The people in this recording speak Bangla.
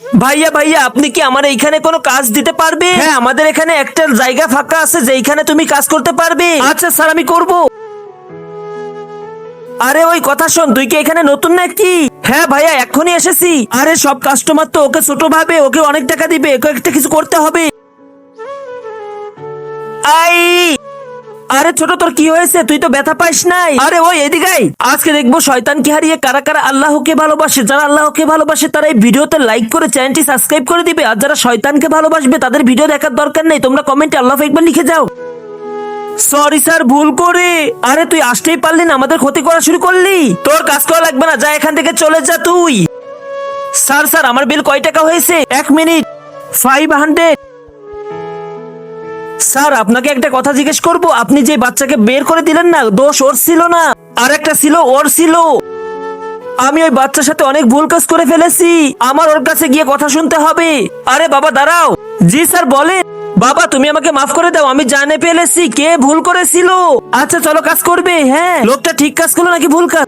ভাইয়া ভাইয়া আপনি কি আমার এইখানে কোনো কাজ দিতে পারবে? হ্যাঁ। আমাদের এখানে একটা জায়গা ফাঁকা আছে যেইখানে তুমি কাজ করতে পারবে। আচ্ছা স্যার আমি করব। আরে ওই কথা শোন তুই কি এখানে নতুন নাকি? হ্যাঁ ভাইয়া এখনই এসেছি। আরে সব কাস্টমার তো ওকে ছোট ভাবে ওকে অনেক টাকা দিবে ওকে একটা কিছু করতে হবে। আই! আরে ছোট, তোর কি হয়েছে? তুই তো ব্যথা পাইস নাই। আরে ওই এদিকে আজকে দেখব শয়তানকে হারিয়ে কারা কারা আল্লাহকে ভালোবাসে। যারা আল্লাহকে ভালোবাসে, তারা এই ভিডিওতে লাইক করে চ্যানেলটি সাবস্ক্রাইব করে দিবে। আর যারা শয়তানকে ভালোবাসবে, তাদের ভিডিও দেখার দরকার নেই। তোমরা কমেন্টে আল্লাহ একবার লিখে যাও। সরি স্যার ভুল করে। আরে তুই আসতেই পারলি না, আমাদের ক্ষতি করা শুরু করলি। তোর কাজ করা লাগবে না, যা এখান থেকে চলে যা তুই। স্যার স্যার আমার বিল কয় টাকা হয়েছে? এক মিনিট ফাইভ হান্ড্রেড স্যার, আপনাকে একটা কথা জিজ্ঞেস করব। আপনি যে বাচ্চাকে বের করে দিলেন না, দোষ ওর ছিল না? আর একটা ছিল, ওর ছিল। আমি ওই বাচ্চার সাথে অনেক ভুল কাজ করে ফেলেছি। আমার ওর কাছে গিয়ে কথা শুনতে হবে। আরে বাবা, দাঁড়াও। জি, স্যার, বলেন। বাবা, তুমি আমাকে মাফ করে দাও, আমি জানে ফেলেছি কে ভুল করেছিল। আচ্ছা চলো কাজ করবে হ্যাঁ। লোকটা ঠিক কাজ করল নাকি ভুল কাজ?